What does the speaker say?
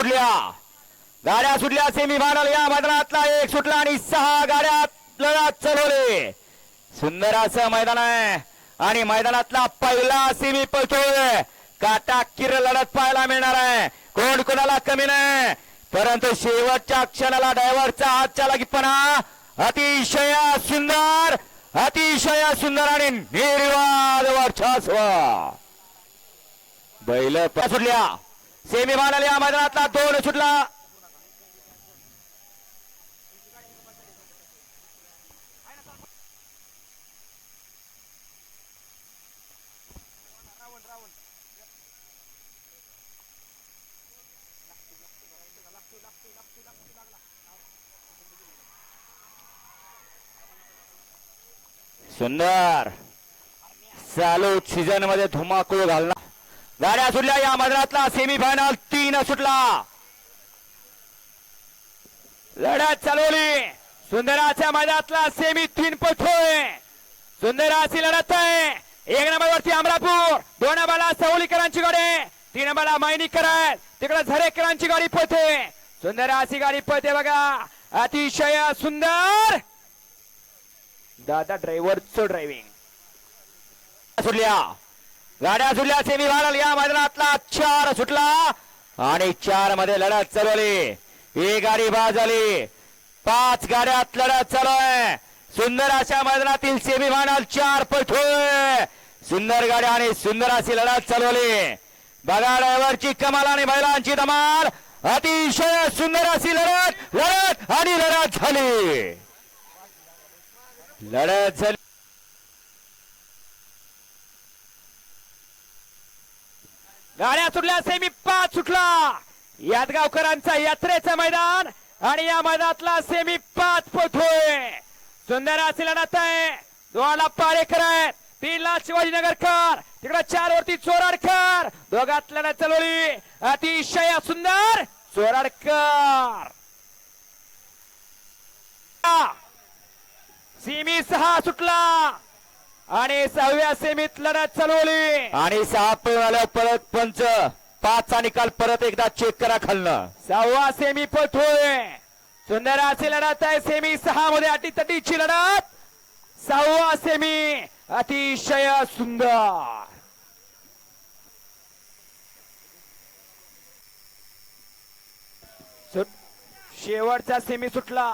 सुटल्या. गाड्या सुटल्या सेमी फायनल या मैदानातला एक सुटला आणि सहा गाड्या लढत चढवले. सुंदर असं मैदान आहे. आणि मैदानातला पहिला सेमी पळतोय काटा किर लढत पाहायला मिळणार आहे. कोण कोणाला कमी नाही. परंतु शेवटच्या क्षणाला ड्रायव्हरचा हातच्या लागीपणा अतिशय सुंदर अतिशय सुंदर आणि निर्वाद वर्षास्व बैल सुटल्या सेमी फायनल या मैदानातला दोन सुटला. सुंदर. चालू सीझनमध्ये धुमाकूळ घालणार. गाड्या सुटल्या या मैदानातला सेमीफायनल तीन सुटला. लढत चालवली. सुंदराच्या मैदानातला सेमी तीन पोचतोय सुंदराची लढत आहे. एक नंबरवरती अमरापूर दोन नंबरला सवलीकरांची गाडी तीन नंबरला मायनीकर आहे तिकडे झरेकरांची गाडी पळते. सुंदराची गाडी पळते बघा. अतिशय सुंदर. दादा ड्रायव्हरचं ड्रायव्हिंग सुटल्या. गाड्या सुटल्या सेमी फायनल या मैदानातला चार सुटला. आणि चारमध्ये लढत चालवली ही गाडी बाद झाली. पाच गाड्यात लढत चालू आहे. सुंदर अशा मैदानातील सेमी फायनल चार पटोय सुंदर गाड्या आणि सुंदर अशी लढत चालवली बघा ड्रायव्हरची कमाल आणि महिलांची धमाल. अतिशय सुंदर अशी लढत लढत आणि लढत झाली. लढत झाली. गाड्या सुटल्या सेमी पाच सुटला. यादगावकरांचा यात्रेचं मैदान आणि या मैदानातला सेमी पाच पोहोचतोय. सुंदर असेल आहे. दोनला पारेकर आहेत तीनला शिवाजीनगरकर. तिकडे चार वरती चोराडकर दोघात लढत अतिशय सुंदर चोराडकर सेमी सहा सुटला. आणि सहाव्या सेमीत लढत चालवली आणि सहा पळून परत पंच पाचचा निकाल परत एकदा चेक करा खालनं. सहावा सेमी पळतोय सुंदर अशी लढत आहे. सेमी सहा मध्ये अटीतटीची लढत. सहावा सेमी अतिशय सुंदर. शेवटचा सेमी सुटला.